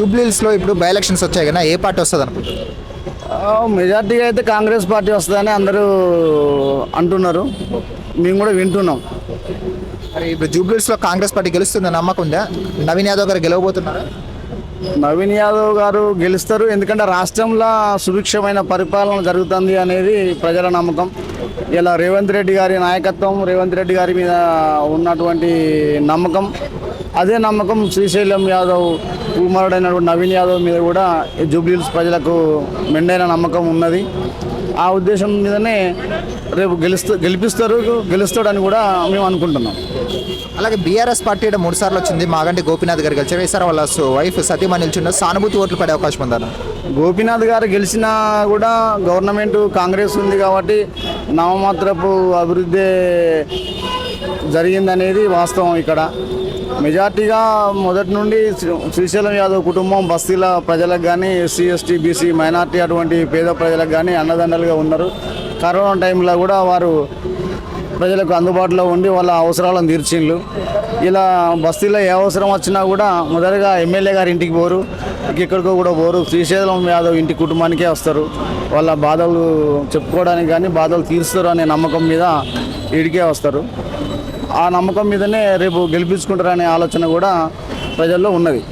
జూబ్లీస్లో ఇప్పుడు by elections వచ్చాయి కదా ఏ పార్టీ వస్తుంది అనుకుంటున్నారు? మెజార్టీగా అయితే కాంగ్రెస్ పార్టీ వస్తుందని అందరూ అంటున్నారు. మేము కూడా వింటున్నాం. మరి ఇప్పుడు జూబ్లీస్లో కాంగ్రెస్ పార్టీ గెలుస్తుంది నమ్మకం ఉందా? నవీన్ యాదవ్ గారు గెలవబోతున్నారా? నవీన్ యాదవ్ గారు గెలుస్తారు. ఎందుకంటే రాష్ట్రంలో సుభిక్షమైన పరిపాలన జరుగుతుంది అనేది ప్రజల నమ్మకం. ఇలా రేవంత్ రెడ్డి గారి నాయకత్వం రేవంత్ రెడ్డి గారి మీద ఉన్నటువంటి నమ్మకం అదే నమ్మకం శ్రీశైలం యాదవ్ కుమారుడైనటువంటి నవీన్ యాదవ్ మీద కూడా ఈ జూబ్లీహిల్స్ ప్రజలకు మెండైన నమ్మకం ఉన్నది. ఆ ఉద్దేశం మీదనే రేపు గెలుస్తూ గెలిపిస్తారు గెలుస్తాడని కూడా మేము అనుకుంటున్నాం. అలాగే బీఆర్ఎస్ పార్టీ మూడు సార్లు వచ్చింది. మాగంటి గోపీనాథ్ గారు గెలిచారు. ఈసారి వాళ్ళ వైఫ్ సతీమణి నిల్చున్న సానుభూతి ఓట్లు పడే అవకాశం ఉందన్న గోపీనాథ్ గారు గెలిచినా కూడా గవర్నమెంట్ కాంగ్రెస్ ఉంది కాబట్టి నామమాత్రపు అభివృద్ధి జరిగిందనేది వాస్తవం ఇక్కడ. మెజార్టీగా మొదటి నుండి శ్రీ- శ్రీశైలం యాదవ్ కుటుంబం బస్తీల ప్రజలకు కానీ ఎస్సీ ఎస్టీ బీసీ మైనార్టీ అటువంటి పేద ప్రజలకు కానీ అన్నదండలుగా ఉన్నారు. కరోనా టైంలో కూడా వారు ప్రజలకు అందుబాటులో ఉండి వాళ్ళ అవసరాలను తీర్చిండ్లు ఇలా బస్తీలో ఏ అవసరం వచ్చినా కూడా మొదటగా ఎమ్మెల్యే గారి ఇంటికి పోరు. ఎక్కడికో కూడా పోరు. శ్రీశైలం యాదవ్ ఇంటి కుటుంబానికే వస్తారు. వాళ్ళ బాధలు చెప్పుకోవడానికి కానీ బాధలు తీరుస్తారు అనే నమ్మకం మీద ఇడికే వస్తారు. ఆ నమ్మకం మీదనే రేపు గెలిపించుకుంటారనే ఆలోచన కూడా ప్రజల్లో ఉన్నది.